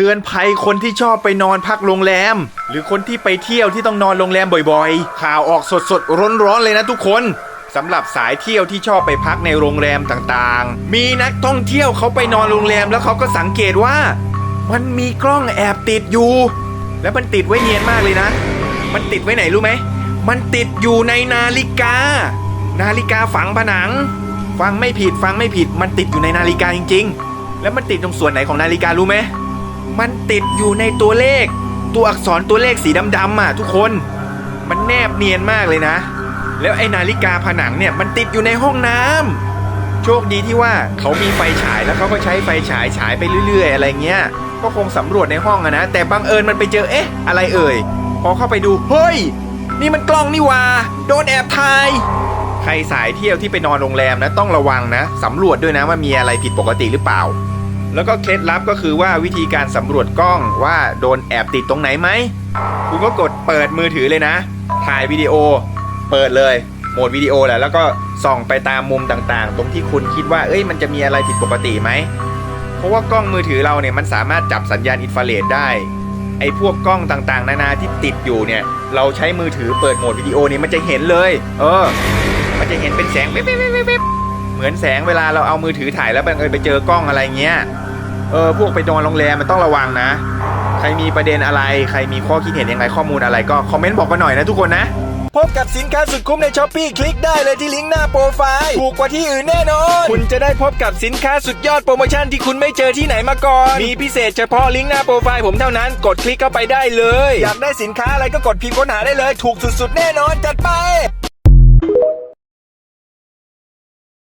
เตือนภัยคนที่ชอบไปนอนพักโรงแรม หรือคนที่ไปเที่ยวที่ต้องนอนโรงแรมบ่อยๆ ข่าวออกสดสดร้อนๆเลยนะทุกคนสำหรับสายเที่ยวที่ชอบไปพักในโรงแรมต่างๆ มีนักท่องเที่ยวเขาไปนอนโรงแรมแล้วเขาก็สังเกตว่า มันมีกล้องแอบติดอยู่ แล้วมันติดไว้เนียนมากเลยนะ มันติดไว้ไหนรู้ไหม มันติดอยู่ในนาฬิกา นาฬิกาฝังผนัง ฟังไม่ผิดฟังไม่ผิด มันติดอยู่ในนาฬิกาจริง ๆ แล้วมันติดตรงส่วนไหนของนาฬิการู้ไหม มันติดอยู่ในตัวเลข ตัวอักษรตัวเลขสีดำๆอะทุกคน มันแนบเนียนมากเลยนะ แล้วไอ้นาฬิกาผนังเนี่ยมันติดอยู่ในห้องน้ำโชคดีที่ว่าเขามีไฟฉายแล้วเขาก็ใช้ไฟฉายฉายไปเรื่อย ๆ อะไรเงี้ย ก็คงสำรวจในห้องอะนะ แต่บังเอิญมันไปเจอเอ๊ะ อะไรเอ่ย พอเข้าไปดูเฮ้ย นี่มันกล้องนี่ว่าโดนแอบถ่ายใครสายเที่ยวที่ไปนอนโรงแรมนะต้องระวังนะสำรวจด้วยนะว่ามีอะไรผิดปกติหรือเปล่า แล้วก็เคล็ดลับก็คือว่าวิธีการสำรวจกล้องว่าโดนแอบติดตรงไหนไหม คุณก็กดเปิดมือถือเลยนะ ถ่ายวิดีโอ เปิดเลยโหมดวิดีโอแหละแล้วก็ส่องไปตามมุมต่างๆ ตรงที่คุณคิดว่า เอ้ยมันจะมีอะไรผิดปกติไหม เพราะว่ากล้องมือถือเราเนี่ยมันสามารถจับสัญญาณอินฟราเรดได้ไอ้พวกกล้องต่างๆ นานาที่ติดอยู่เนี่ย เราใช้มือถือเปิดโหมดวิดีโอนี่มันจะเห็นเลย เออ มันจะเห็นเป็นแสงวิบวิบวิบวิบวิบเหมือนแสงเวลาเราเอามือถือถ่ายแล้วบังเอิญไปเจอกล้องอะไรเงี้ย เออพวกไปนอนโรงแรมมันต้องระวังนะ ใครมีประเด็นอะไร ใครมีข้อคิดเห็นยังไงข้อมูลอะไรก็คอมเมนต์บอกมาหน่อยนะทุกคนนะ พบกับสินค้าสุดคุ้มในช้อปปีคลิกได้เลยที่ลิงก์หน้าโปรไฟล์ถูกกว่าที่อื่นแน่นอน คุณจะได้พบกับสินค้าสุดยอดโปรโมชั่นที่คุณไม่เจอที่ไหนมาก่อน มีพิเศษเฉพาะลิงก์หน้าโปรไฟล์ผมเท่านั้น กดคลิกเข้าไปได้เลย อยากได้สินค้าอะไรก็กดพิมพ์ค้นหาได้เลย ถูกสุดๆแน่นอนจัดไป